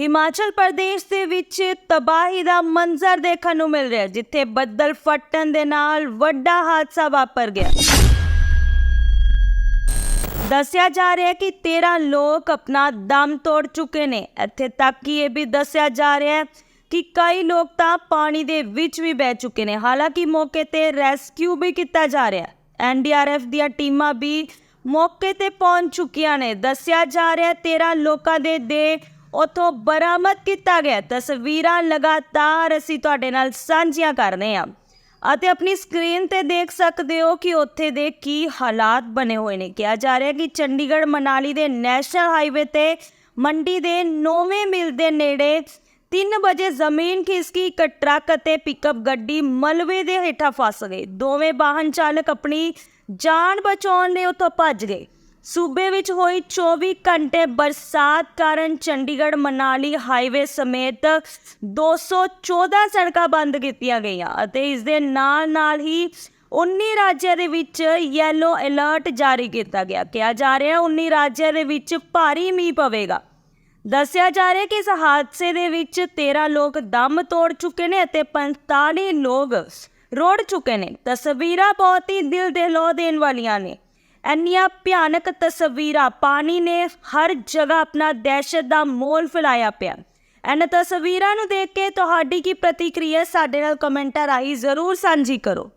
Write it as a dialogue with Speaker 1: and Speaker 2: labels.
Speaker 1: ਹਿਮਾਚਲ ਪ੍ਰਦੇਸ਼ ਦੇ ਵਿੱਚ ਤਬਾਹੀ ਦਾ ਮੰਜ਼ਰ ਦੇਖਣ ਨੂੰ ਮਿਲ ਰਿਹਾ ਜਿੱਥੇ ਬੱਦਲ ਫਟਣ ਦੇ ਨਾਲ ਵੱਡਾ ਹਾਦਸਾ ਵਾਪਰ ਗਿਆ। ਦੱਸਿਆ ਜਾ ਰਿਹਾ ਹੈ ਕਿ 13 ਲੋਕ ਆਪਣਾ ਦਮ ਤੋੜ ਚੁੱਕੇ ਨੇ। ਇੱਥੇ ਤੱਕ ਕਿ ਇਹ ਵੀ ਦੱਸਿਆ ਜਾ ਰਿਹਾ ਹੈ ਕਿ ਕਈ ਲੋਕ ਤਾਂ ਪਾਣੀ ਦੇ ਵਿੱਚ ਵੀ ਬਹਿ ਚੁੱਕੇ ਨੇ। ਹਾਲਾਂਕਿ ਮੌਕੇ ਤੇ ਰੈਸਕਿਊ ਵੀ ਕੀਤਾ ਜਾ ਰਿਹਾ ਹੈ। ਐਨਡੀਆਰਐਫ ਦੀਆਂ ਟੀਮਾਂ ਵੀ ਮੌਕੇ ਤੇ ਪਹੁੰਚ ਚੁੱਕੀਆਂ ਨੇ। ਦੱਸਿਆ ਜਾ ਰਿਹਾ ਹੈ 13 ਲੋਕਾਂ ਦੇ ਦੇਹ ਉਥੋਂ ਬਰਾਮਦ ਕੀਤਾ ਗਿਆ। ਤਸਵੀਰਾਂ ਲਗਾਤਾਰ ਅਸੀਂ ਤੁਹਾਡੇ ਨਾਲ ਸਾਂਝੀਆਂ ਕਰ ਰਹੇ ਹਾਂ। ਅਤੇ ਆਪਣੀ ਸਕਰੀਨ ਤੇ ਦੇਖ ਸਕਦੇ ਹੋ ਕਿ ਉੱਥੇ ਦੇ ਕੀ ਹਾਲਾਤ ਬਣੇ ਹੋਏ ਨੇ। ਕਿਹਾ ਜਾ ਰਿਹਾ ਕਿ ਚੰਡੀਗੜ੍ਹ ਮਨਾਲੀ ਦੇ ਨੈਸ਼ਨਲ ਹਾਈਵੇ ਤੇ ਮੰਡੀ ਦੇ ਨੌਵੇਂ ਮਿਲ ਦੇ ਨੇੜੇ 3 ਵਜੇ ਜ਼ਮੀਨ ਖਿਸਕੀ, ਇੱਕ ਟਰੱਕ ਅਤੇ ਪਿਕਅਪ ਗੱਡੀ ਮਲਬੇ ਦੇ ਹੇਠਾਂ ਫਸ ਗਏ ਦੋਵੇਂ ਵਾਹਨ ਚਾਲਕ ਆਪਣੀ ਜਾਨ ਬਚਾਉਣ ਲਈ ਉੱਥੋਂ ਭੱਜ ਗਏ। ਸੂਬੇ ਵਿੱਚ ਹੋਈ 24 ਘੰਟੇ ਬਰਸਾਤ ਕਾਰਨ ਚੰਡੀਗੜ੍ਹ, ਮਨਾਲੀ ਹਾਈਵੇ ਸਮੇਤ 214 ਸੜਕਾਂ ਬੰਦ ਕੀਤੀਆਂ ਗਈਆਂ ਅਤੇ ਇਸ ਦੇ ਨਾਲ ਨਾਲ ਹੀ 19 ਰਾਜਾਂ ਦੇ ਵਿੱਚ ਯੈਲੋ ਅਲਰਟ ਜਾਰੀ ਕੀਤਾ ਗਿਆ। ਕਿਹਾ ਜਾ ਰਿਹਾ ਹੈ 19 ਰਾਜਾਂ ਦੇ ਵਿੱਚ ਭਾਰੀ ਮੀਂਹ ਪਵੇਗਾ। ਦੱਸਿਆ ਜਾ ਰਿਹਾ ਕਿ ਇਸ ਹਾਦਸੇ ਦੇ ਵਿੱਚ 13 ਲੋਕ ਦਮ ਤੋੜ ਚੁੱਕੇ ਨੇ ਅਤੇ 45 ਲੋਕ ਰੋੜ ਚੁੱਕੇ ਨੇ। ਤਸਵੀਰਾਂ ਬਹੁਤ ਹੀ ਦਿਲ ਦਹਿਲਾ ਦੇਣ ਵਾਲੀਆਂ ਨੇ। ਇੰਨੀਆਂ ਭਿਆਨਕ ਤਸਵੀਰਾਂ, ਪਾਣੀ ਨੇ ਹਰ ਜਗ੍ਹਾ ਆਪਣਾ ਦਹਿਸ਼ਤ ਦਾ ਮੋਲ ਫੈਲਾਇਆ ਪਿਆ। ਇਹਨਾਂ ਤਸਵੀਰਾਂ ਨੂੰ ਦੇਖ ਕੇ ਤੁਹਾਡੀ ਕੀ ਪ੍ਰਤੀਕਿਰਿਆ ਸਾਡੇ ਨਾਲ ਕਮੈਂਟਾਂ ਰਾਹੀਂ ਜ਼ਰੂਰ ਸਾਂਝੀ ਕਰੋ।